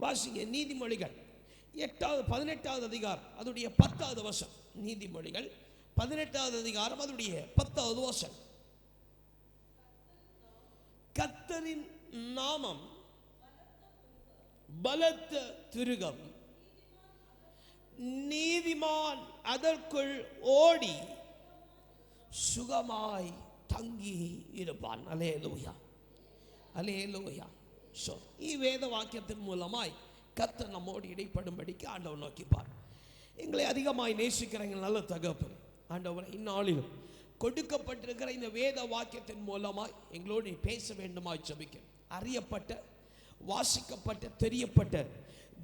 வாசிங்க நீதிமொழிகள். எட்டாவது பதினெட்டாவது அதிகாரம் அதோடைய பத்தாவது வசம் நீதிமொழிகள் பதினெட்டாவது அதிகாரம் அதோடைய பத்தாவது வசம் கத்தரின் நாமம் பலத்த திருகம். நீதிமான் அதற்குள் ஓடி சுகமாய் தங்கி இருப்பான். அலே லோயா அலே லோயா அலேலூயா ஸோ வேத வாக்கியத்தின் மூலமாய் கர்த்தர் நம்மோடு இடைப்படும்படிக்கு ஆண்டவர் நோக்கிப்பார் எங்களை அதிகமாய் நேசிக்கிறவங்க நல்ல தகப்பன் ஆண்டவர் இந்நாளிலும் கொடுக்கப்பட்டிருக்கிற இந்த வேத வாக்கியத்தின் மூலமாய் எங்களோடு நீ பேச வேண்டுமா ஜெபிக்க அறியப்பட்ட வாசிக்கப்பட்ட தெரியப்பட்ட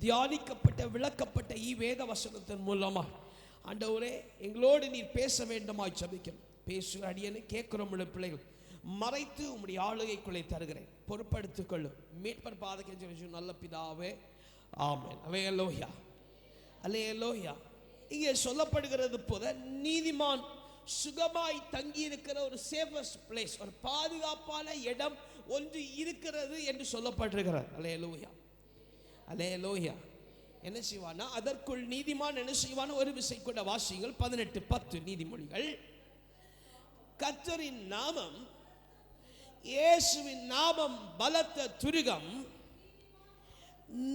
தியானிக்கப்பட்ட விளக்கப்பட்ட ஈ வேத வசனத்தின் மூலமாக ஆண்டவரே எங்களோடு நீர் பேச வேண்டுமா ஜெபிக்கும் பேசுகிற அடியன்னு கேட்குறோம் பிள்ளைகள் மறைத்து உம்முடைய ஆளுகைக்குள்ளே தருகிறேன். பொறுப்படுத்திக் கொள்ளும் மீட்பர் பாதகஞ்சு நல்ல பிதாவே. ஆமென். அவைய லோஹியா அல்லேலோயா. இங்கே சொல்லப்படுகிறது போல நீதிமான் சுகமாய் தங்கி இருக்கிற ஒரு சேஃபஸ்ட் பிளேஸ் ஒரு பாதுகாப்பான இடம் ஒன்று இருக்கிறது என்று சொல்லப்பட்டிருக்கிறார் அலையே லோஹியா என்ன செய்வானா அதற்குள் நீதிமான் என்ன செய்வான ஒரு விசை கூட வாசிங்கள் பதினெட்டு பத்து நீதிமொழிகள். கத்தரின் நாமம் இயேசுவின் நாமம் பலத்த துருகம்.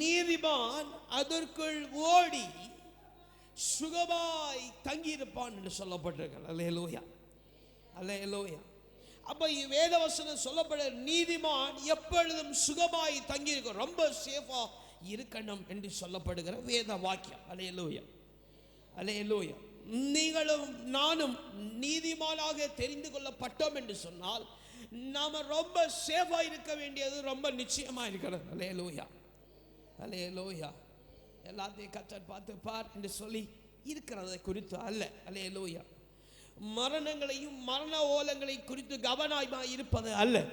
நீதிமான் அதற்குள் ஓடி சுகமாய் தங்கியிருப்பான் என்று சொல்லப்பட்டிருக்கிறது. அல்ல அல்லேலூயா. அப்போ வேதவசனம் சொல்லப்பட நீதிமான் எப்பொழுதும் சுகமாய் தங்கியிருக்கும் ரொம்ப சேஃபாக இருக்கணும் என்று சொல்லப்படுகிற வேத வாக்கியம். அலைய லோயா அலே லோயா நீங்களும் நானும் நீதிமானாக தெரிந்து கொள்ளப்பட்டோம் என்று சொன்னால் நாம ரொம்ப சேஃபா இருக்க வேண்டியது ரொம்ப நிச்சயமா இருக்கிறது. அல்லேலூயா அலே லோயா எல்லாத்தையும் கத்தர் பார்த்து பார் என்று சொல்லி இருக்கிறதை குறித்து அல்ல. அலே லோயா மரணங்களையும் மரண ஓலங்களை குறித்து கவனமாக இருப்பது அல்ல.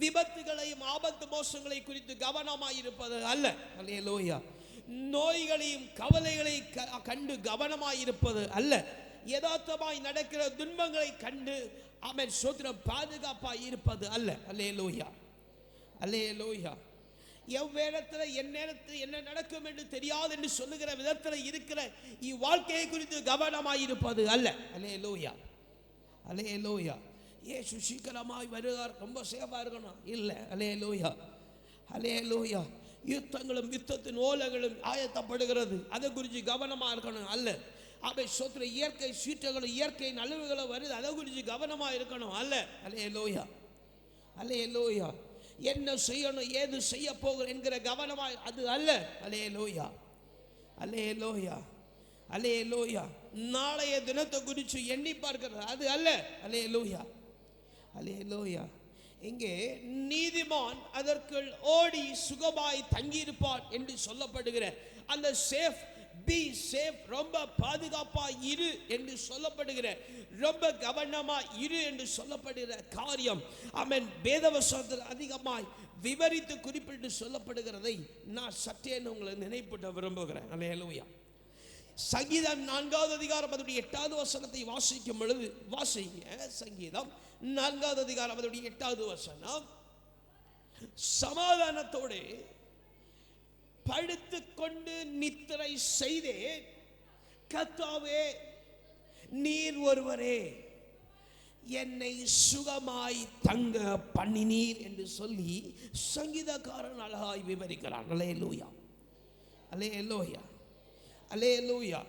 விபத்துகளையும் ஆபத்து மோசங்களை குறித்து கவனமாக இருப்பது அல்ல. அலே லோயா நோய்களையும் கவலைகளை க- கண்டு கவனமாக இருப்பது அல்ல. யதார்த்தமாய் நடக்கிற துன்பங்களை கண்டு அவன் சோத்திரம் பாதுகாப்பாக இருப்பது அல்ல. அல்லே லோயா அல்லே லோயா எவ்வேளத்தில் என் நேரத்தில் என்ன நடக்கும் என்று தெரியாது என்று சொல்லுகிற விதத்தில் இருக்கிற இவ்வாழ்க்கையை குறித்து கவனமாக இருப்பது அல்ல. அலே லோயா அலே லோயா ஏ சீக்கிரமாய் வருகிறார். ரொம்ப சேஃபாக இருக்கணும். இல்லை. அலே லோயா அலே லோயா யுத்தங்களும் யுத்தத்தின் ஓலங்களும் ஆயத்தப்படுகிறது. அதை குறித்து கவனமாக இருக்கணும். அல்ல. அவை சொத்துல இயற்கை சீற்றங்களும் இயற்கை நலவுகளும் வருது. அதை குறித்து கவனமாக இருக்கணும். அல்ல. அலே லோயா அலே லோயா என்ன செய்யணும் ஏது செய்ய போகிறேன் என்கிற கவனமாய் அது அல்ல. அலே லோயா அலே லோயா அலே லோயா நாளைய தினத்தை குறித்து எண்ணி பார்க்கிறது. அது அல்ல. அலே லோயா அலே லோயா இங்கே நீதிமான் அதற்குள் ஓடி சுகமாய் தங்கியிருப்பான் என்று சொல்லப்படுகிற அந்த சேஃப் பி சேஃப் ரொம்ப பாதுகாப்பா இரு என்று சொல்லப்படுகிற ரொம்ப கவனமா இரு என்று சொல்லப்படுகிற காரியம் அவன் வேதவசத்தில் அதிகமாய் விவரித்து குறிப்பிட்டு சொல்லப்படுகிறதை நான் சற்றேன்னு உங்களை நினைப்பூட்ட விரும்புகிறேன். அலையலூயா சங்கீதம் நான்காவது அதிகாரம் அதனுடைய எட்டாவது வசனத்தை வாசிக்கும் பொழுது வாசிங்க சங்கீதம் நான்காவது அதிகாரம் அதனுடைய எட்டாவது வசனம். சமாதானத்தோடு படுத்துக்கொண்டு நித்திரை செய்தேன். கத்தாவே நீர் ஒருவரே என்னை சுகமாய் தங்க பண்ணினீர் என்று சொல்லி சங்கீதக்காரன் அழகாய் விவரிக்கிறான். அலே லூயா அலே லோயா அலே லூயா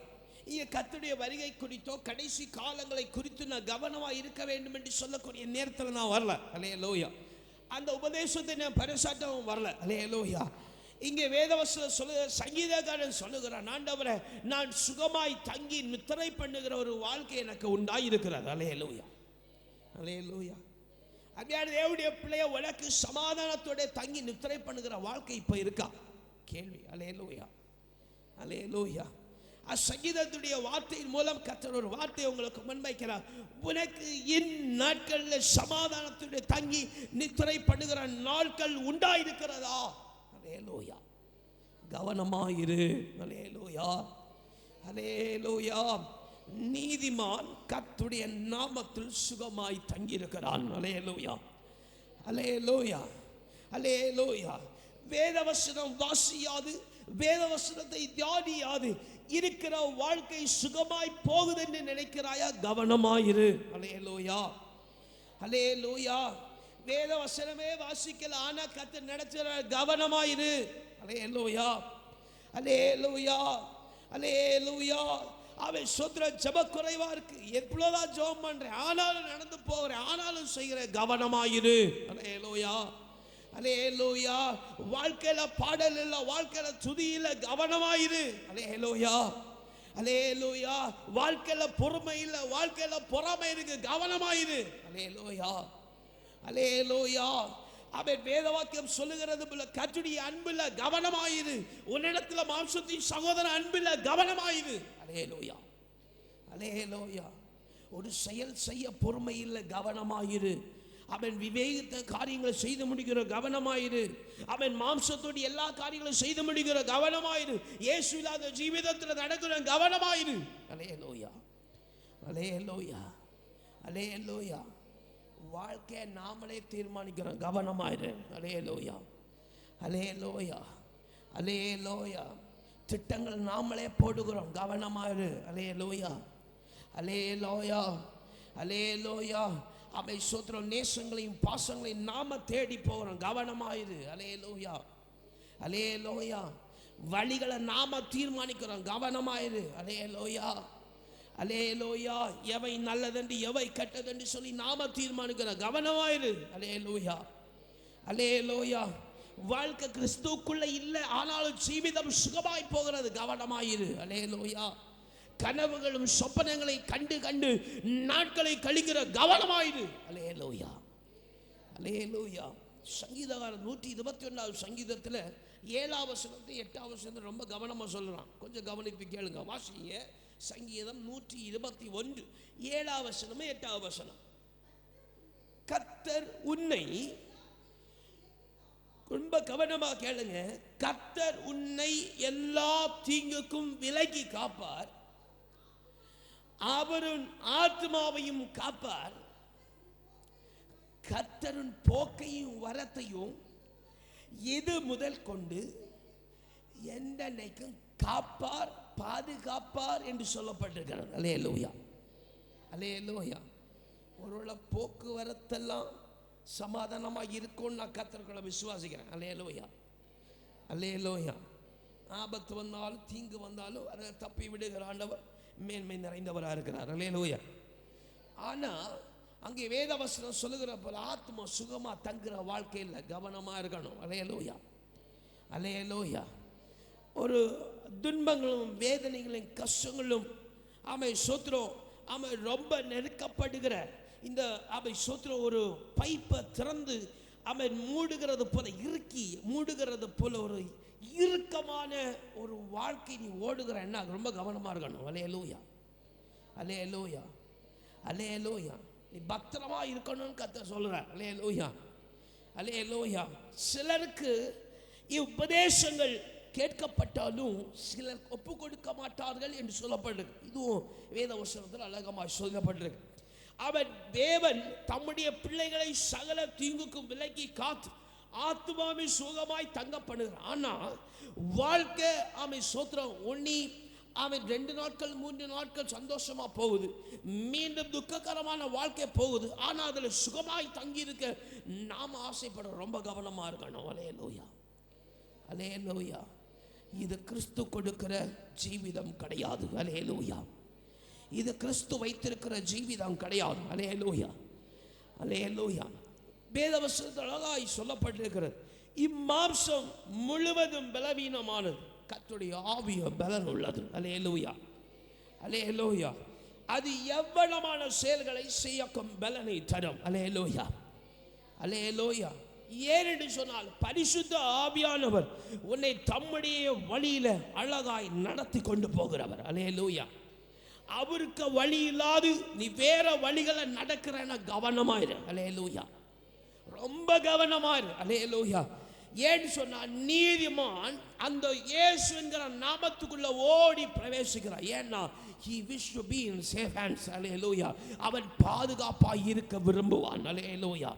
இங்கே கத்துடைய வருகை குறித்தோ கடைசி காலங்களை குறித்து நான் கவனமாக இருக்க வேண்டும் என்று சொல்லக்கூடிய நேரத்தில் நான் வரல. அலே லோயா அந்த உபதேசத்தை நான் பரிசாட்டவும் வரல. அலே லோயா இங்கே வேதவச சொல்லுகிற சங்கீதக்காரன் சொல்லுகிறான் ஆண்டவரை நான் சுகமாய் தங்கி நித்திரை பண்ணுகிற ஒரு வாழ்க்கை எனக்கு உண்டாயிருக்கிறது. அலே லூயா அலே லோயா அங்கேயான தேவடைய பிள்ளைய உனக்கு சமாதானத்தோட தங்கி நித்திரை பண்ணுகிற வாழ்க்கை இப்போ இருக்கா? கேள்வி. அலே லூயா அலே லோயா அசங்கீதத்துடைய வார்த்தையின் மூலம் கத்தர் ஒரு வார்த்தை உங்களுக்கு முன்வைக்கிறார். உனக்கு இந்நாட்களில் சமாதானத்துடைய தங்கி நித்திரை பண்ணுகிற நாட்கள் உண்டாயிருக்கிறதா? அலேலோயா கவனமாயிரு. அலேலோயா அலேலோயா நீதிமான் கத்துடைய நாமத்தில் சுகமாய் தங்கியிருக்கிறான். அலேலோயா அலேலோயா அலேலோயா வேதவசனம் வாசியாது. வேதவசனத்தை தியானியாது. இருக்கிற வாழ்க்கை சுகமாய் போகுது என்று நினைக்கிறாயா? கவனமாயிரு. அலையலோயா அலே லோயா வேத வசனமே வாசிக்கல. ஆனா கத்து நடத்துற இரு. அலே லூயா அலே லூயா அலே லூயா அவன் சொத்துற ஜப குறைவா இருக்கு. எவ்வளவுதான் ஜெபம் பண்றேன் ஆனாலும் நடந்து போகிறேன் ஆனாலும் செய்கிற கவனமாயிரு அலே லூயா அலே லூயா வாழ்க்கையில பாடல் இல்ல வாழ்க்கையில துதி இல்ல கவனமாயிரு அலே லூயா அலே லூயா வாழ்க்கையில பொறுமை இல்ல வாழ்க்கையில பொறாமை இருக்கு. கவனமாயிரு அலே லூயா அலே லோயா அவன் வேதவாக்கியம் சொல்லுகிறது போல கத்துடைய அன்புல கவனமாயிரு. உன்னிடத்துல மாம்சத்தின் சகோதர அன்புல கவனமாயிரு. அலே லோயா அலே லோயா ஒரு செயல் செய்ய பொறுமை இல்லை கவனமாயிரு. அவன் விவேகித்த காரியங்களை செய்து முடிக்கிற கவனமாயிரு. அவன் மாம்சத்தோடு எல்லா காரியங்களும் செய்து முடிக்கிற கவனமாயிரு. இயேசு இல்லாத ஜீவிதத்தில் நடக்கிற கவனமாயிரு. அலே லோயா அலே லோயா அலே லோயா வாழ்க்கையை நாமளே தீர்மானிக்கிறோம். கவனமாயிரு. அலே லோயா அலே லோயா அலே லோயா திட்டங்கள் நாமளே போடுகிறோம். கவனமாயிரு. அலே லோயா அலே லோயா அலே லோயா அவை சோத்திரம் நேசங்களையும் பாசங்களையும் நாம தேடி போகிறோம். கவனமாயிரு. அலே லோயா அலே லோயா வழிகளை நாம தீர்மானிக்கிறோம். கவனமாயிரு. அலே லோயா அலே லோயா எவை நல்லதென்று எவை கெட்டதென்று சொல்லி நாம தீர்மானிக்கிற கவனமாயிரு அலே லோயா அலே லோயா வாழ்க்கை கிறிஸ்துக்குள்ள இல்லை ஆனாலும் ஜீவிதம் சுகமாய் போகிறது. கவனமாயிரு அலே லோயா கனவுகளும் சொப்பனங்களை கண்டு கண்டு நாட்களை கழிக்கிற கவனமாயிரு அலே லோயா அலே லோயா சங்கீதகாரன் நூற்றி இருபத்தி ஒன்றாவது சங்கீதத்தில் ஏழாவது வசனத்தை எட்டாவது வசனத்தை ரொம்ப கவனமாக சொல்கிறான் கொஞ்சம் கவனித்து கேளுங்க. வாசிங்க. சங்கீதம் நூற்றி இருபத்தி ஒன்று. ஏழாம் வசனமே எட்டாம் வசனம். கத்தர் உன்னை ரொம்ப கவனமாக கேளுங்க. கத்தர் உன்னை எல்லா தீங்குக்கும் விலக்கி காப்பார். அவருன் ஆத்மாவையும் காப்பார். கர்த்தரின் போக்கையும் வரத்தையும் இது முதல் கொண்டு என்றைக்கும் காப்பார். பாதுகாப்பார் என்று சொல்லப்பட்டிருக்கிறார் அலே லோயா அலே லோயா ஒருவேளை போக்குவரத்தெல்லாம் சமாதானமாக இருக்கும்னு நான் கத்திரக்குள்ள விசுவாசிக்கிறேன். அலே லோயா அலே லோயா ஆபத்து வந்தாலும் தீங்கு வந்தாலும் அதை தப்பி விடுகிற ஆண்டவர் மேன்மை நிறைந்தவராக இருக்கிறார். அலே லோயா ஆனால் அங்கே வேதவசனம் சொல்லுகிற போல ஆத்மா சுகமாக தங்குற வாழ்க்கையில் கவனமாக இருக்கணும். அலையலோயா அலையலோயா ஒரு துன்பங்களும் வேதனைகளும் கஷ்டங்களும் அவை சோத்திரம் அவன் ரொம்ப நெருக்கப்படுகிற இந்த அவை சோத்திரம் ஒரு பைப்பை திறந்து அவன் மூடுகிறது போல இறுக்கி மூடுகிறது போல ஒரு இறுக்கமான ஒரு வாழ்க்கை நீ ஓடுகிற என்ன ரொம்ப கவனமாக இருக்கணும். அல்லே லோயா அலே லோயா அலே லோயா நீ பத்திரமா இருக்கணும்னு கத்த சொல்கிற அலே லோயா அலே லோயா சிலருக்கு இவ்வுபதேசங்கள் கேட்கப்பட்டாலும் சிலர் ஒப்பு கொடுக்க மாட்டார்கள் என்று சொல்லப்படுது இதுவும் வேத வசனத்தில் அழகமாக சொல்லப்படுறது அவன் தேவன் தம்முடைய பிள்ளைகளை சகல தீங்குக்கும் விலக்கி காத்து ஆத்மாவை சுகமாய் தங்கப்படுகிறான் ஆனால் வாழ்க்கை அவன் சோத்திரம் ஒன்னி அவன் ரெண்டு நாட்கள் மூன்று நாட்கள் சந்தோஷமா போகுது. மீண்டும் துக்ககரமான வாழ்க்கை போகுது. ஆனால் அதில் சுகமாய் தங்கி இருக்க நாம் ஆசைப்பட ரொம்ப கவனமா இருக்கணும். அலே லோயா அலே லோயா இது கிறிஸ்து கொடுக்கிற ஜீவிதம் கிடையாது. அலே லூயா இது கிறிஸ்து வைத்திருக்கிற ஜீவிதம் கிடையாது. அலே லோயா அலே லோயா வேதவசனத்தில் அழகாய் சொல்லப்பட்டிருக்கிறது. இம்மாம்சம் முழுவதும் பலவீனமானது. கத்துடைய ஆவிய பலன் உள்ளது. அலே லூயா அலே லோயா அது எவ்வளமான செயல்களை செய்யக்கும் பலனை தரும். அலே லோயா அலே லோயா ஏனென்று சொன்னால் பரிசுத்த ஆவியானவர் உன்னை தம்முடைய வழியில் அழகாய் நடத்தி கொண்டு போகிறவர். அலே லூயா அவருக்கு வழி இல்லாது நீ வேற வழிகளை நடக்கிறன கவனமாயிரு அலே லூயா ரொம்ப கவனமாயிரு அலே லூயா ஏன்னு சொன்னால் நீதிமான் அந்த இயேசு என்கிற நாமத்துக்குள்ள ஓடி பிரவேசிக்கிறான் ஏன்னா wish wish be in in safe hands. அவன் பாதுகாப்பாக இருக்க விரும்புவான். அல்லேலூயா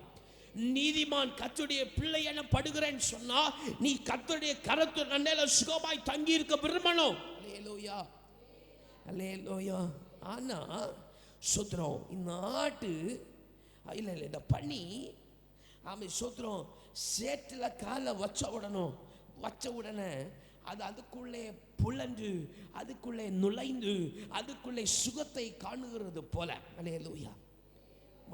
நீதிமான் கத்துடைய பிள்ளை என படுகிறேன்னு சொன்னா நீ கத்துடைய கரத்து நன்னையில சுகமாய் தங்கி இருக்க விரும்பணும். அல்லேலூயா. அல்லேலூயா. ஆனா சுத்திரம் இந்த ஆட்டு இல்லை இல்லை இந்த பண்ணி ஆமை சுத்திரம் சேற்றில் காலை வச்ச உடனும் வச்ச உடனே அது அதுக்குள்ளே புலஞ்சு அதுக்குள்ளே நுழைந்து அதுக்குள்ளே சுகத்தை காணுகிறது போல. அல்லேலூயா.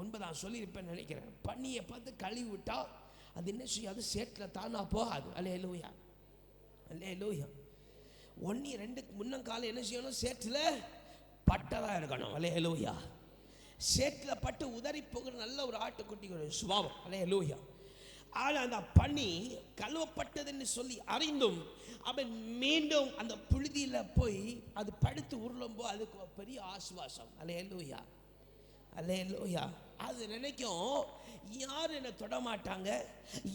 முன்பு நான் சொல்லியிருப்பேன் நினைக்கிறேன். பண்ணியை பார்த்து கழுவி விட்டால் அது என்ன செய்யாது சேட்டில் தானா போகாது. அல்லே லூயா அல்லே லூயா ஒன்று ரெண்டுக்கு முன்னங்காலம் என்ன செய்யணும்? சேற்றில் பட்டதாக இருக்கணும். அல்லே லூயா சேற்றில் பட்டு உதறி போகிற நல்ல ஒரு ஆட்டுக்குட்டி சுபாவம். அல்லே லூயா ஆனால் அந்த பனி கழுவப்பட்டதுன்னு சொல்லி அறிந்தும் அவன் மீண்டும் அந்த புழுதியில் போய் அது படுத்து உருளும்போ அதுக்கு பெரிய ஆசுவாசம். அல்லே லூயா அல்லேலூயா. அது நினைக்கும் யார் என்னை தொட மாட்டாங்க?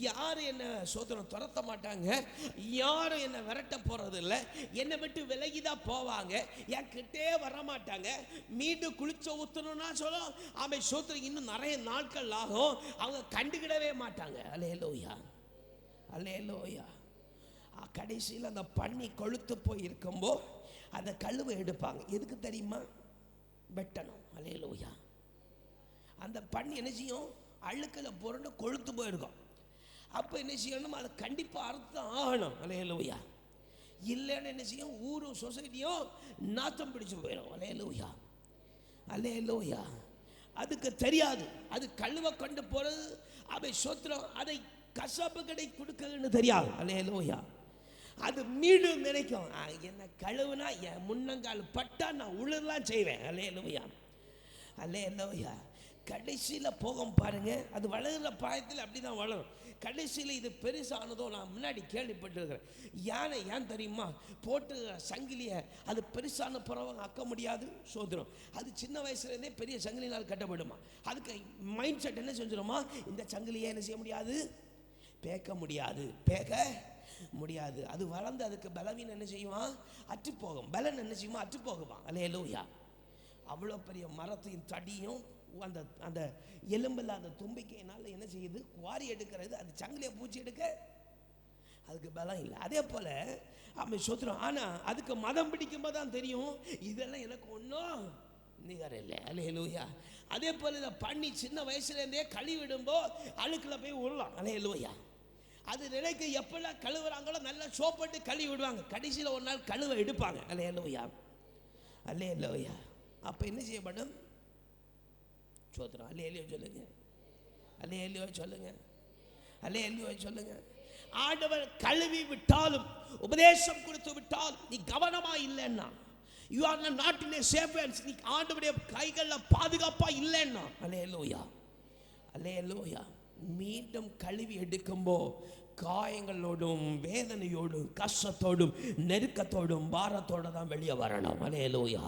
யார் என்னை சோதனை துரத்த மாட்டாங்க? யாரும் என்னை விரட்ட போகிறது இல்லை என்னை விட்டு விலகி தான் போவாங்க. என் கிட்டே வர மாட்டாங்க மீண்டும் குளிச்ச ஊற்றணும்னா சொல்லும். அவன் சோத்திரம் இன்னும் நிறைய நாட்கள் ஆகும். அவங்க கண்டுக்கிடவே மாட்டாங்க. அல்லேலூயா. அல்லேலூயா. கடைசியில் அந்த பண்ணி கொழுத்து போய் இருக்கும்போ அந்த கழுவை எடுப்பாங்க. எதுக்கு தெரியுமா? வெட்டணும். அலையலோயா அந்த பண்ணி என்ன செய்யும்? அழுக்கில் புரண்டு கொழுத்து போயிருக்கும். அப்போ என்ன செய்யணும் அதை கண்டிப்பாக அர்த்தம் ஆகணும். அலையலுவையா இல்லைன்னு என்ன செய்யும்? ஊரும் சொசைட்டியும் நாத்தம் பிடிச்சு போயிடும். அலையலுவையா அலையலுவையா அதுக்கு தெரியாது. அது கழுவை கொண்டு போகிறது அவை சொத்துறோம் அதை கசப்பு கடை கொடுக்கன்னு தெரியாது. அலையலுவையா அது மீண்டும் நினைக்கும். என்ன கழுவுனா என் முன்னங்கால் பட்டா நான் உளுலாம் செய்வேன். அலையலூயா. அல்லேலூயா கடைசியில் போகும் பாருங்கள் அது வளர்கிற பாயத்தில் அப்படி தான் வளரும். கடைசியில் இது பெருசானதோ நான் முன்னாடி கேள்விப்பட்டிருக்கிறேன். யானை ஏன் தெரியுமா? போட்டு சங்கிலியை அது பெருசான புறவங்க அக்க முடியாது சோதனம் அது சின்ன வயசுலேருந்தே பெரிய சங்கிலினால் கட்டப்படுமா? அதுக்கு மைண்ட் செட் என்ன செஞ்சிடுமா இந்த சங்கிலியை என்ன செய்ய முடியாது? பேக்க முடியாது. பேக்க முடியாது. அது வளர்ந்து அதுக்கு பலவீனம் என்ன செய்வான் அற்று போகும் பலன் என்ன செய்யுமா? அற்று போகுமா அல்லேலூயா அவ்வளோ பெரிய மரத்தையும் தடியும் அந்த அந்த எலும்பில் அந்த தும்பிக்கையினால் என்ன செய்யுது? குவாரி எடுக்கிறது. அது சங்கிலியை பூச்சி எடுக்க அதுக்கு பலம் இல்லை. அதே போல் அப்படி சொத்துறோம் ஆனால் அதுக்கு மதம் பிடிக்கும்போது தான் தெரியும் இதெல்லாம் எனக்கு ஒன்றும் நிகர் இல்லை. அலையலூயா. அதே போல் இதை பண்ணி சின்ன வயசுலேருந்தே கழுவிடும்போ அழுக்கில் போய் விடலாம் அலையலூயா. அது நினைக்க எப்பெல்லாம் கழுவுறாங்களோ நல்லா சோப்பட்டு கழுவி விடுவாங்க கடைசியில் ஒரு நாள் கழுவை எடுப்பாங்க. அலையலூயா. அல்லேலூயா அப்போ என்ன செய்யப்படும்? சோத்திரம் அல்லேலியோ சொல்லுங்க. அல்லேலியோ சொல்லுங்க. அல்லேலியோ சொல்லுங்க. ஆண்டவர் கழுவி விட்டாலும் உபதேசம் கொடுத்து விட்டால் நீ கவனமா இல்லைன்னா you are not in a safe நீ ஆண்டவருடைய கைகளில் பாதுகாப்பா இல்லைன்னா அல்லேலூயா. அல்லேலூயா. மீண்டும் கழுவி எடுக்கும்போ காயங்களோடும் வேதனையோடும் கஷ்டத்தோடும் நெருக்கத்தோடும் பாரத்தோட தான் வெளியே வரணும். அலேலூயா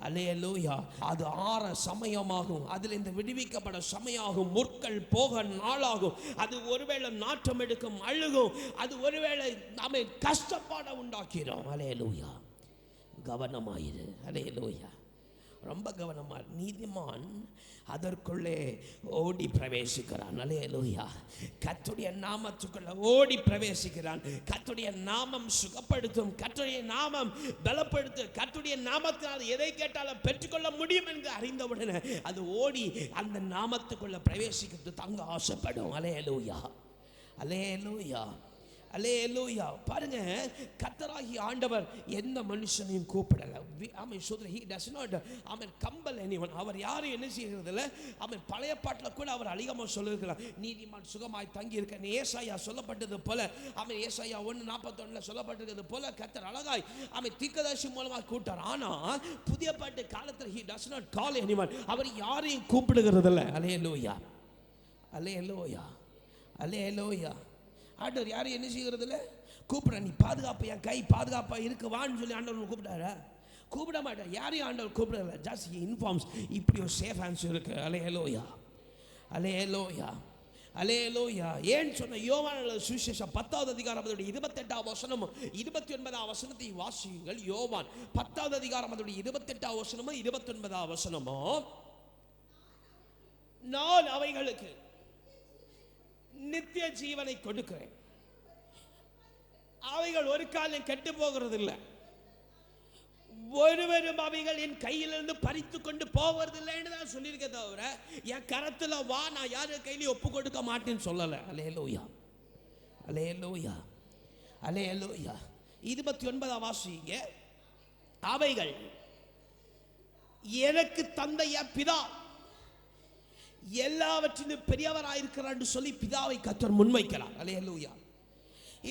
அலையலூயா அது ஆற சமயமாகும். அதில் இந்த விடுவிக்கப்பட சமயமாகும். முற்கள் போக நாளாகும். அது ஒருவேளை நாற்றம் எடுக்கும் அழுகும். அது ஒருவேளை நாம கஷ்டப்பாட உண்டாக்கிறோம். அலையலூயா கவனமாயிரு. அலையலூயா ரொம்ப கவனமா நீதிமான் அதற்குள்ளே ஓடி பிரவேசிக்கிறான். அலேலூயா கத்துடைய நாமத்துக்குள்ளே ஓடி பிரவேசிக்கிறான். கத்துடைய நாமம் சுகப்படுத்தும் கத்துடைய நாமம் பலப்படுத்தும் கத்துடைய நாமத்தினால் எதை கேட்டாலும் பெற்றுக்கொள்ள முடியும் என்று அறிந்தவுடனே அது ஓடி அந்த நாமத்துக்குள்ளே பிரவேசிக்கிறது. தங்க ஆசைப்படும். அலேலூயா அலே லூயா பாருங்க கத்தராகி ஆண்டவர் எந்த மனுஷனையும் கூப்பிடல. வி- அவன் ஹி டஸ் நாட் not. அவன் கம்பல் எனிவன் அவர் யாரும் என்ன செய்கிறதில்ல அவன் பழைய பாட்டில் கூட அவர் அதிகமாக சொல்லியிருக்கிறார். நீதிமான் சுகமாய் தங்கி இருக்க ஏசாயா சொல்லப்பட்டது போல அவன் ஏசாயா ஒன்று நாற்பத்தொன்னில் சொல்லப்பட்டிருக்கிறது போல கத்தர் அழகாய் அவன் தீக்கதாசி மூலமாக கூட்டார் ஆனால் புதிய பாட்டு காலத்தில் he does not call anyone அவர் யாரையும் கூப்பிடுகிறதில்ல. அலேலூயா அலேலூயா அலேலூயா ஆண்டவர் யாரும் என்ன செய்கிறது இல்லை கூப்பிட நீ பாதுகாப்பு என் கை பாதுகாப்பாக இருக்கு வான்னு சொல்லி ஆண்டவர் கூப்பிட்டாரா? கூப்பிட மாட்டார் யாரையும் ஆண்டவர் கூப்பிடல. ஜாஸ்ட் இன்ஃபார்ம்ஸ் இப்படி ஒரு சேஃப் ஆன்சர் இருக்கு. அலேலோயா அலேலோயா அலேலோயா ஏன்னு சொன்ன? யோவான சுவிசேஷம் பத்தாவது அதிகாரம் அதோடைய இருபத்தெட்டாம் வசனமும் இருபத்தி ஒன்பதாம் வசனத்தை வாசியுங்கள். யோவான் பத்தாவது அதிகாரம் அதோடைய இருபத்தெட்டாம் வசனமும் இருபத்தி ஒன்பதாம் வசனமும் நான் அவைகளுக்கு நித்திய ஜீவனை கொடுக்கிறேன். அவைகள் ஒரு காலம் கெட்டு போகிறது இல்லை ஒருவரும் அவைகள் என் கையிலிருந்து பறித்து கொண்டு போவதில்லைன்னு தான் சொல்லியிருக்க தவிர என் கரத்தில் வா நான் யாரு கையிலையும் ஒப்பு கொடுக்க மாட்டேன்னு சொல்லலை. அலே லோயா அலே லோயா அலே லோயா இருபத்தி ஒன்பதாம் வாசிங்க அவைகள் எனக்கு தந்தைய பிதா எல்லாவற்றிலும் பெரியவராயிருக்கிறார் சொல்லி பிதாவை கத்தர் முன்வைக்கிறார். அலே லூயா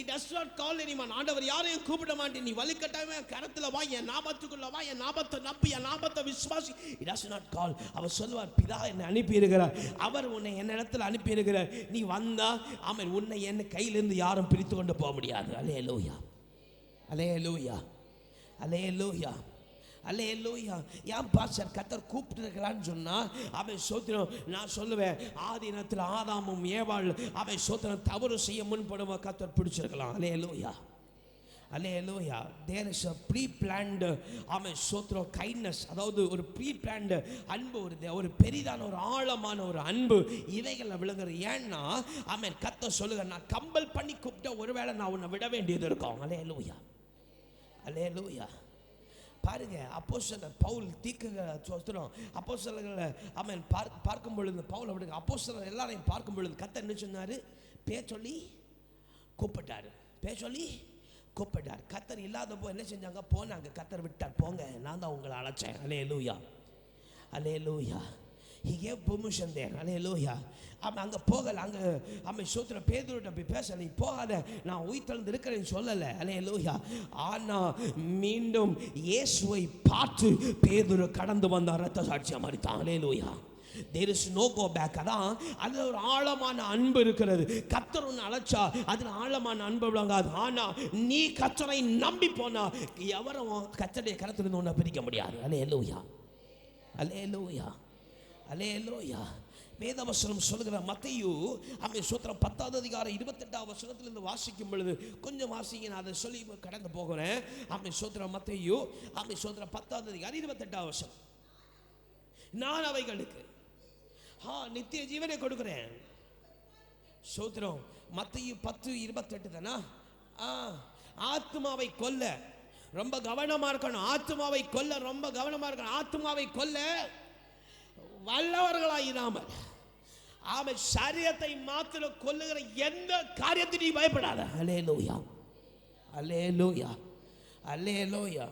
does not call call anyone. ஆண்டவர் யாரையும் கூப்பிட மாட்டேன். நீ வலுக்கட்டாயமே என் கரத்தில் வா என் நாபத்துக்குள்ள வா என் நாபத்தை நப்பு என் நாபத்தை விசுவாசி. He டஸ் நாட் கால் அவர் சொல்லுவார் பிதா என்னை அனுப்பியிருக்கிறார். அவர் உன்னை என் இடத்துல அனுப்பியிருக்கிறார். நீ வந்தா அவன் உன்னை என் கையிலிருந்து யாரும் பிரித்து கொண்டு போக முடியாது. அலே லூயா அலே லூயா அலே லூயா அல்லே லூயா ஏன் பாஸ்டர் கத்தர் கூப்பிட்டுருக்கிறான்னு சொன்னால் அவன் சோத்திரம் நான் சொல்லுவேன் ஆதீனத்தில் ஆதாமும் ஏவாள் அவன் சோத்திரம் தவறு செய்ய முன்படுமா கத்தர் பிடிச்சிருக்கலாம். அலே லூயா அலே லூயா there is a pre planned அவன் சோத்திரம் கைண்ட்னஸ் அதாவது ஒரு ப்ரீ பிளான்டு அன்பு ஒரு ஒரு பெரிதான ஒரு ஆழமான ஒரு அன்பு இவைகளில் விழுங்குற ஏன்னா அவன் கத்த சொல்லுங்க நான் கம்பல் பண்ணி கூப்பிட்ட ஒருவேளை நான் உன்னை விட வேண்டியது இருக்கும். அலே லூயா அலே லூயா பாருங்க அப்போஸ்தலர் பவுல் தீக்க சொத்துறோம் அப்போஸ்தலர்களை அவன் பார்க்க பார்க்கும் பொழுது பவுல் விடுங்க சிலர் எல்லாரையும் பார்க்கும் பொழுது கத்த என்ன சொன்னார்? பேர் சொல்லி கூப்பிட்டாரு. பேர் சொல்லி கூப்பிட்டார். கத்தர் இல்லாதப்போ என்ன செஞ்சாங்க? போனாங்க. கத்தர் விட்டார். போங்க நான் தான் உங்களை அழைச்சேன். அலே லூயா அலே லூயா ஹி கேவ் பெர்மிஷன் தேர் அலே லோஹியா அவன் அங்கே போகலை. அங்கே அவன் சோத்திர பேதூர்கிட்ட போய் பேச நீ போகாத. நான் உயிர்த்தளந்து இருக்கிறேன்னு சொல்லலை. அலே லோயா ஆனால் மீண்டும் இயேசுவை பார்த்து பேதுரு கடந்து வந்தார். ரத்த சாட்சியாக மறித்தான். அலே Loya there is no go back அதான் அதில் ஒரு ஆழமான அன்பு இருக்கிறது. கத்தர் ஒன்று அழைச்சா அதில் ஆழமான அன்பு விளங்காது ஆனால் நீ கத்தரை நம்பி போனா எவரும் கத்தருடைய கரத்திலிருந்து ஒன்றை பிரிக்க முடியாது. அலே லோயா அலே லோஹியா அலே லோயா வேதவசனம் சொல்லுகிற மத்தையு அவன் சூத்திரம் பத்தாவது அதிகாரம் இருபத்தெட்டாவது வசனத்திலிருந்து வாசிக்கும் பொழுது கொஞ்சம் வாசிங்க நான் அதை சொல்லி கடந்து போகிறேன். அவன் சூத்திரம் மத்தையு அவன் சூத்திரம் பத்தாவது அதிகாரம் இருபத்தெட்டாவது வசனம். நான் அவைகளுக்கு ஹா நித்திய ஜீவனை கொடுக்குறேன். சூத்திரம் மத்தையு பத்து இருபத்தெட்டு தானா? ஆ ஆத்மாவை கொல்ல. ரொம்ப கவனமாக இருக்கணும். ஆத்மாவை கொல்ல ரொம்ப கவனமாக இருக்கணும். ஆத்மாவை கொல்ல. வல்லவர்களாயிராமல். அவன் சரீரத்தை மாத்திர கொல்லுகிற எந்த காரியத்தையும் நீ பயப்படாத. அலே லோயா அலே லோயா அலே லோயா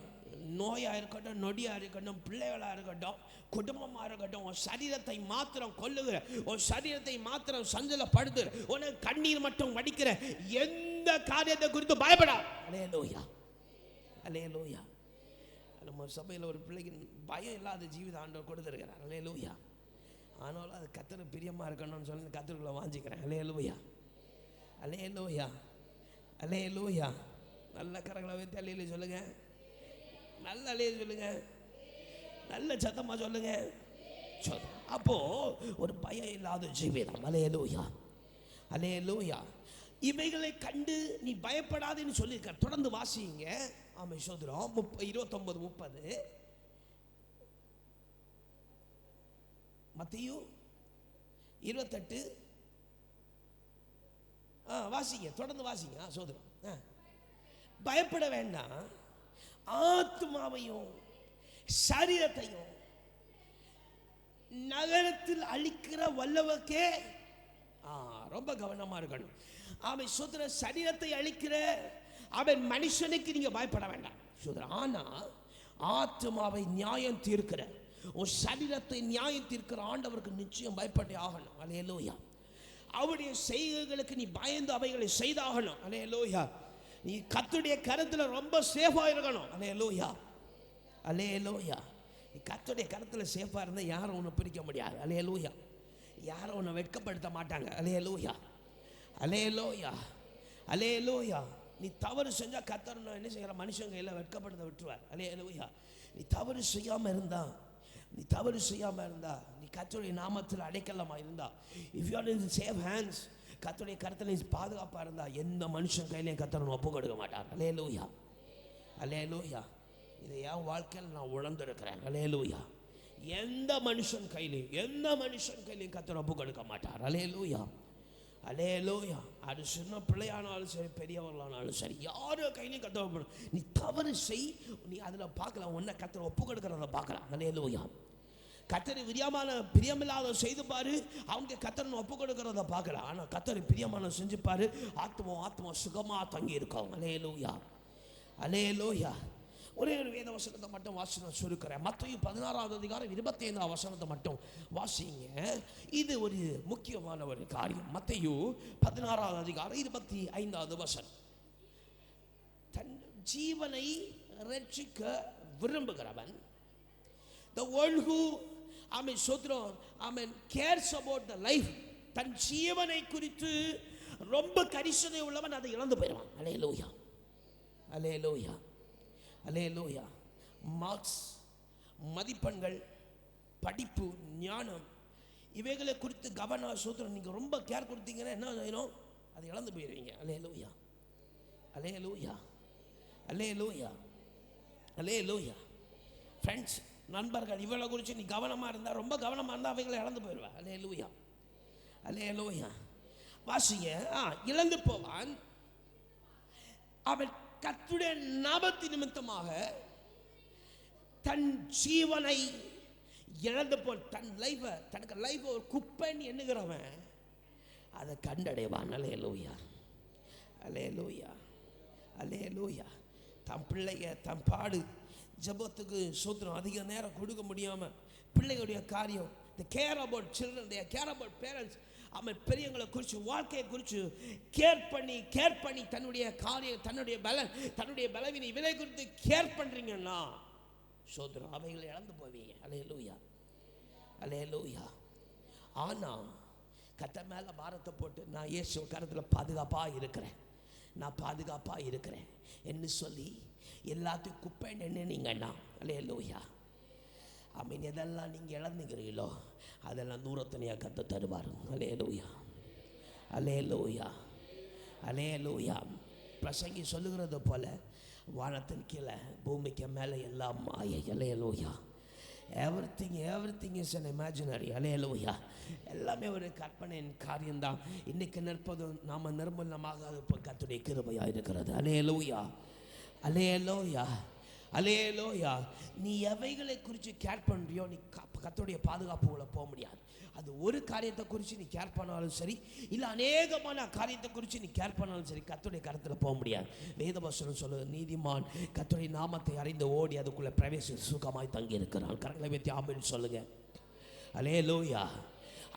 நோயாக இருக்கட்டும் நொடியாக இருக்கட்டும் பிள்ளைகளாக இருக்கட்டும் குடும்பமாக இருக்கட்டும் உன் சரீரத்தை மாத்திரம் கொல்லுகிற உன் சரீரத்தை மாத்திரம் சஞ்சலப்படுத்துகிற உனக்கு கண்ணீர் மட்டும் வடிக்கிற எந்த காரியத்தை குறித்து பயப்படா அலே லோயா அலே லோயா நம்ம சபையில் ஒரு பிள்ளைக்கு பயம் இல்லாத ஜீவித ஆண்டவர் கொடுத்துருக்கிறார். அலே லூயா ஆனாலும் அது கத்தரு பிரியமாக இருக்கணும்னு சொல்லி கத்தருக்குள்ளே வாஞ்சிக்கிறேன். அலே லூயா அலே லூயா அலே லூயா நல்ல கரங்களை வைத்து சொல்லுங்கள் நல்ல அலைய சொல்லுங்கள் நல்ல சத்தமாக சொல்லுங்கள் சொல். அப்போது ஒரு பயம் இல்லாத ஜீவிதம். அலே லூயா அலே லூயா இவைகளை கண்டு நீ பயப்படாதேன்னு சொல்லியிருக்க. தொடர்ந்து வாசிங்க. ஆமை சோதரம் முப்ப இருபத்தொன்பது முப்பது. மத்தியு இருபத்தெட்டு. ஆ வாசிங்க தொடர்ந்து வாசிங்க. ஆ சோதரம் ஆ. பயப்பட வேண்டாம். ஆத்மாவையும் சரீரத்தையும் நகரத்தில் அழிக்கிற வல்லவக்கே ஆ ரொம்ப கவனமா இருக்கணும். அவை சுதர சரீரத்தை அழிக்கிற அவன் மனுஷனுக்கு நீங்கள் பயப்பட வேண்டாம். ஆனால் ஆத்மாவை நியாயம் தீர்க்கிற உன் சரீரத்தை நியாயம் தீர்க்கிற ஆண்டவருக்கு நிச்சயம் பயப்பட்டே ஆகணும். அலே லோயா அவருடைய செய்கைகளுக்கு நீ பயந்து அவைகளை செய்தாகணும். அலே லோயா நீ கத்துடைய கருத்தில் ரொம்ப சேஃபாக இருக்கணும். அலே லோயா அலே லோயா நீ கத்துடைய கருத்தில் சேஃபாக இருந்தால் யாரும் உன்னை பிரிக்க முடியாது. அலே லோயா யாரும் உன்னை வெட்கப்படுத்த மாட்டாங்க. அலே லோயா அலே லோயா அலே லோயா நீ தவறு செஞ்சால் கத்தர் என்ன செய்கிற மனுஷன் கையில் வெட்கப்படுத்த விட்டுருவார். அலே லோயா நீ தவறு செய்யாமல் இருந்தா நீ தவறு செய்யாமல் இருந்தா நீ கத்தருடைய நாமத்தில் அடைக்கலமா இருந்தா if you are in safe hands கத்தருடைய கருத்தில் நீ பாதுகாப்பா இருந்தா எந்த மனுஷன் கையிலையும் கத்தரணும் ஒப்பு கொடுக்க மாட்டார். அலே லோயா அலே லோயா இதை என் வாழ்க்கையில் நான் உணர்ந்துருக்கிறேன். அலே லோயா எந்த மனுஷன் கையிலையும் எந்த மனுஷன் கையிலையும் கத்தர் ஒப்பு கொடுக்க மாட்டார். அலே லூயா அலேலோயா. அது சின்ன பிள்ளையானாலும் சரி பெரியவர்களானாலும் சரி யாரோ கையிலையும் கத்த நீ தவறு செய் நீ அதில் பார்க்கலாம் ஒன்றை கத்திர ஒப்பு கொடுக்குறத பார்க்கலாம். அலேலோயா. கத்தரை பிரியமான பிரியமில்லாத செய்து பாரு அவங்க கத்தரன் ஒப்பு கொடுக்கறத பார்க்கலாம். ஆனால் கத்தரை பிரியமான செஞ்சுப்பாரு ஆத்மா ஆத்மா சுகமாக தங்கி இருக்கோம் அலேலோயா. அலேலோயா. ஒரே ஒரு வேத வசனத்தை மட்டும் வாசி நான் சுருக்கிறேன். மற்றையும் பதினாறாவது அதிகாரம் இருபத்தி ஐந்தாம் வசனத்தை மட்டும் வாசிங்க. இது ஒரு முக்கியமான ஒரு காரியம். மத்தையும் பதினாறாவது அதிகாரம் இருபத்தி ஐந்தாவது வசனம். தன் ஜீவனை ரட்சிக்க விரும்புகிறவன் the world who I mean சோத்ரம் I mean cares about the life தன் ஜீவனை குறித்து ரொம்ப கரிசனை உள்ளவன் அதை இழந்து போயிடுவான். அலே லோயா அலே லோயா அலே லோயா மார்க்ஸ் மதிப்பெண்கள் படிப்பு ஞானம் இவைகளை குறித்து கவனம் சூத்திரம் நீங்கள் ரொம்ப கேர் கொடுத்தீங்கன்னா என்ன செய்யணும் அதை இழந்து போயிடுவீங்க அலே லோயா அலே லோயா அலே லோயா அலே லோயா ஃப்ரெண்ட்ஸ் நண்பர்கள் இவளை குறித்து நீ கவனமாக இருந்தால் ரொம்ப கவனமாக இருந்தால் அவைகளை இழந்து போயிடுவா அலே லூயா அலே லூயா வாசிங்க. ஆ இழந்து போவான். அவன் கத்துடைய நாபத்து நிமித்தமாக தன் ஜீவனை இழந்து போல் தன் லைஃபை தனக்கு லைஃப்பை ஒரு குப்பைன்னு எண்ணுகிறவன் அதை கண்டடைவான். அலே லூயா அலே லூயா அலே லூயா தன் பிள்ளைய தன் பாடு ஜபத்துக்கு சூத்திரம் அதிக நேரம் கொடுக்க முடியாமல் பிள்ளைகளுடைய காரியம் the care about children care about parents அவன் பெரியவங்களை குறித்து வாழ்க்கையை குறித்து கேர் பண்ணி கேர் பண்ணி தன்னுடைய காரியம் தன்னுடைய பலன் தன்னுடைய பலவினை விலை குறித்து கேர் பண்ணுறீங்கன்னா சோதரம் அவைகளை இழந்து போவீங்க. அலே லூயா அலே லூயா ஆனால் கத்த மேலே பாரத்தை போட்டு நான் இயேசு கரத்தில் பாதுகாப்பாக இருக்கிறேன். நான் பாதுகாப்பாக இருக்கிறேன். என்று சொல்லி எல்லாத்தையும் குப்பைன்னு அண்ணா அலே லூயா மீன் எதெல்லாம் நீங்கள் இழந்துக்கிறீங்களோ அதெல்லாம் தூரத்தனையாக கற்று தருவார். அலே லூயா அலே லூயா அலே லூயா பிரசங்கி சொல்லுகிறது போல வானத்தின் கீழே பூமிக்கு மேலே எல்லாம் மாயை. அலே லூயா everything everything is an imaginary hallelujah எல்லாமே ஒரு கற்பனையின் காரியம்தான். இன்னைக்கு நிற்பதும் நாம் நிர்மூலமாக இப்போ கத்துடைய கிருபையாக இருக்கிறது. அலையலோயா அலையலோயா அலேலோயா நீ எவைகளை குறித்து கேர் பண்ணுறியோ நீ கத்தோடைய பாதுகாப்புகளை போக முடியாது. அது ஒரு காரியத்தை குறித்து நீ கேர் பண்ணாலும் சரி இல்லை அநேகமான காரியத்தை குறித்து நீ கேர் பண்ணாலும் சரி கத்துடைய கருத்தில் போக முடியாது. வேதவசனம் சொல்லுது நீதிமான் கத்துடைய நாமத்தை அறிந்து ஓடி அதுக்குள்ளே பிரவேசி சுகமாய் தங்கி இருக்கிறான் கரங்களை வைத்து ஆமின்னு சொல்லுங்கள் அலே லோயா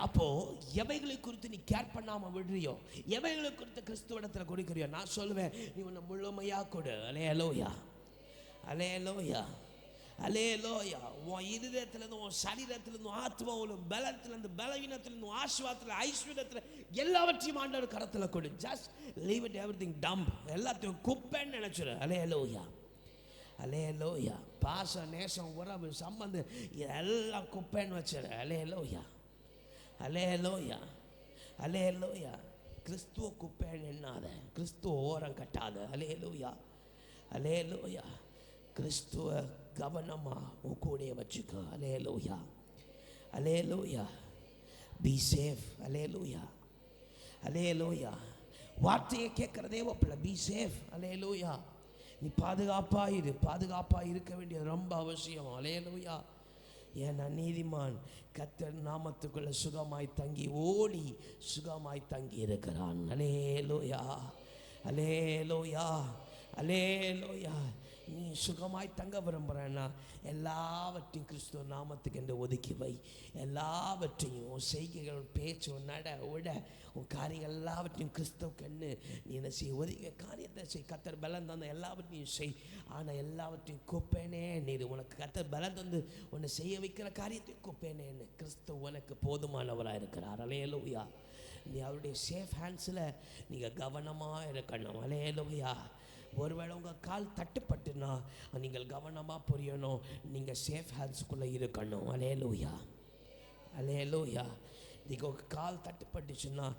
அப்போது எவைகளை குறித்து நீ கேர் பண்ணாமல் விடுறியோ எவைகளை குறித்து கிறிஸ்துவ கொடுக்கிறியோ நான் சொல்லுவேன் நீ உன்னை முழுமையாக கொடு. அலே லோயா அலே அலேலோயா அலே லோயா உன் இருதயத்திலேருந்து உன் சரீரத்திலேருந்து ஆத்மாவிலும் பலத்திலேருந்து பலவீனத்திலேருந்து ஆசிர்வாதத்தில் ஐஸ்வர்யத்தில் எல்லாவற்றையும் ஆண்டவர் கரத்தில் கொடு. Just leave it everything dump எல்லாத்தையும் குப்பைன்னு நினச்சிடு அலே லோயா அலே பாசம் நேசம் உறவு சம்பந்தம் இதெல்லாம் குப்பைன்னு வச்சிரு. அலே லோயா அலேலோயா அலே கிறிஸ்துவ குப்பைன்னு எண்ணாத. கிறிஸ்துவ ஓரம் கட்டாத. அலே லோயா அலே லோயா கிறிஸ்துவ கவனமாக உன் கூடைய வச்சுக்கோ. அலே லோயா அலே லோயா பி சேஃப் அலே லூயா அலே லோயா வார்த்தையை கேட்குறதே ஒப்பில் பி சேஃப் அலே லூயா நீ பாதுகாப்பாக இரு. பாதுகாப்பாக இருக்க வேண்டியது ரொம்ப அவசியம். அலே லூயா ஏன்னா நீதிமான் கத்தர் நாமத்துக்குள்ளே சுகமாய் தங்கி ஓடி சுகமாய் தங்கி இருக்கிறான். அலே லோயா அலே லோயா அலே லோயா சுகமாய் தங்க விரும்புகிறேன்னா எல்லாவற்றையும் கிறிஸ்துவ நாமத்துக்கு என்று ஒதுக்கி வை. எல்லாவற்றையும் உன் செய்கைகள் பேச்சு உன் நட உட உன் காரியங்கள் எல்லாவற்றையும் கிறிஸ்துவக்கண்ணு நீ என்ன செய்? ஒதுக்க காரியத்தை செய். கத்தர் பலம் தந்த எல்லாவற்றையும் செய். ஆனால் எல்லாவற்றையும் கூப்பேனே நீ உனக்கு கத்தர் பலம் தந்து உன்னை செய்ய வைக்கிற காரியத்தையும் குப்பேனேன்னு கிறிஸ்துவ உனக்கு போதுமானவராக இருக்கிறார். அலையலோயா நீ அவருடைய சேஃப் ஹேண்ட்ஸில் நீங்கள் கவனமாக இருக்கணும். அலையலோயா ஒருவேளை உங்கள் கால் தட்டுப்பட்டுனா நீங்கள் கவனமாக புரியணும். நீங்கள் சேஃப் ஹேண்ட்ஸ்குள்ளே இருக்கணும். அலே லூயா அலே லூயா நீங்கள் கால் தட்டுப்பட்டுச்சுன்னா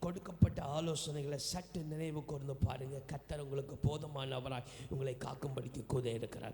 கொடுக்கப்பட்ட ஆலோசனைகளை சற்று நினைவு கூர்ந்து பாருங்கள் கத்தர் உங்களுக்கு போதுமானவராய் உங்களை காக்கும்படிக்கு கூட இருக்கிறார்.